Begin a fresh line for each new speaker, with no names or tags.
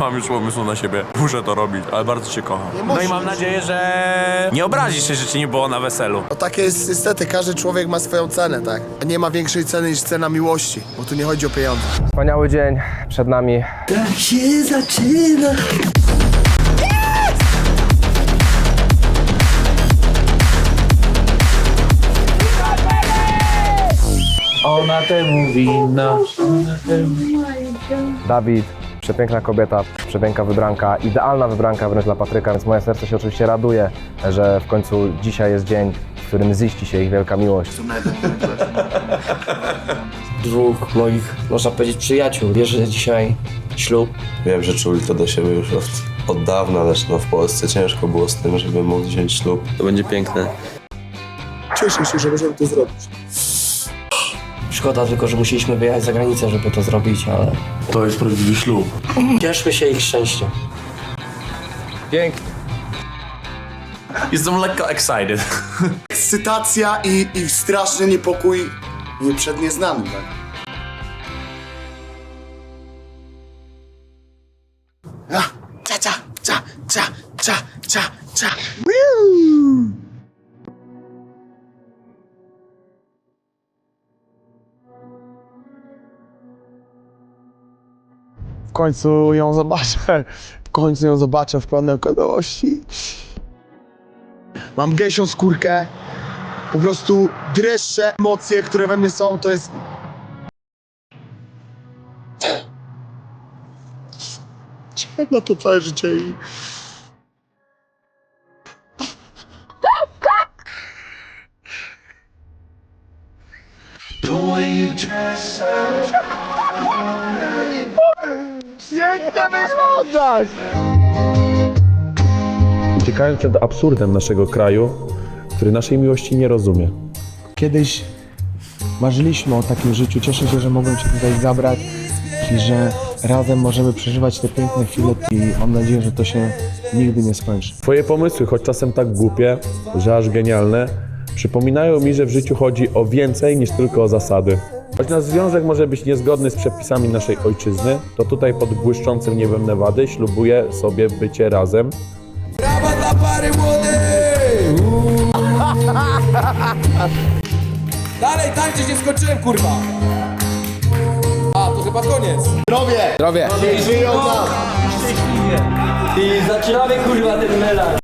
Mam już pomysł na siebie. Muszę to robić, ale bardzo cię kocham. No i mam nadzieję, że nie obrazisz się, że cię nie było na weselu.
No takie jest niestety, każdy człowiek ma swoją cenę, tak? A nie ma większej ceny niż cena miłości, bo tu nie chodzi o pieniądze.
Wspaniały dzień przed nami.
Tak się zaczyna.
Ona temu winna.
Dawid, przepiękna kobieta, przepiękna wybranka, idealna wybranka wręcz dla Patryka, więc moje serce się oczywiście raduje, że w końcu dzisiaj jest dzień, w którym ziści się ich wielka miłość.
dwóch moich, można powiedzieć, przyjaciół. Bierze dzisiaj ślub.
Wiem, że czuli to do siebie już od, od dawna, lecz no w Polsce ciężko było z tym, żeby móc wziąć ślub. To będzie piękne.
Cieszę się, że możemy to zrobić.
Szkoda tylko, że musieliśmy wyjechać za granicę, żeby to zrobić, ale
To jest prawdziwy ślub.
cieszmy się ich szczęściem.
Pięknie.
Jestem lekko excited.
Ekscytacja i, i straszny niepokój nie przed nieznanym, tak? A, cia, cia, cia, cia, cia, cia, cia. Końcu ją zobaczę. W końcu ją zobaczę w pełnej okazałości. Mam gęsią skórkę. Po prostu dreszcze emocje, które we mnie są, to jest... Czekam na to całe życie i...
Uciekając przed absurdem naszego kraju, który naszej miłości nie rozumie.
Kiedyś marzyliśmy o takim życiu. Cieszę się, że mogłem Cię tutaj zabrać i że razem możemy przeżywać te piękne chwile i mam nadzieję, że to się nigdy nie skończy.
Twoje pomysły, choć czasem tak głupie, że aż genialne, przypominają mi, że w życiu chodzi o więcej niż tylko o zasady. Choć nasz związek może być niezgodny z przepisami naszej ojczyzny, to tutaj pod błyszczącym niebem Nevady ślubuję sobie bycie razem
Dalej tańczyć nie skończyłem, kurwa! A, to chyba koniec.
Zdrowie!
Zdrowie.
Żyją nam!
I zaczynamy kurwa ten melanż.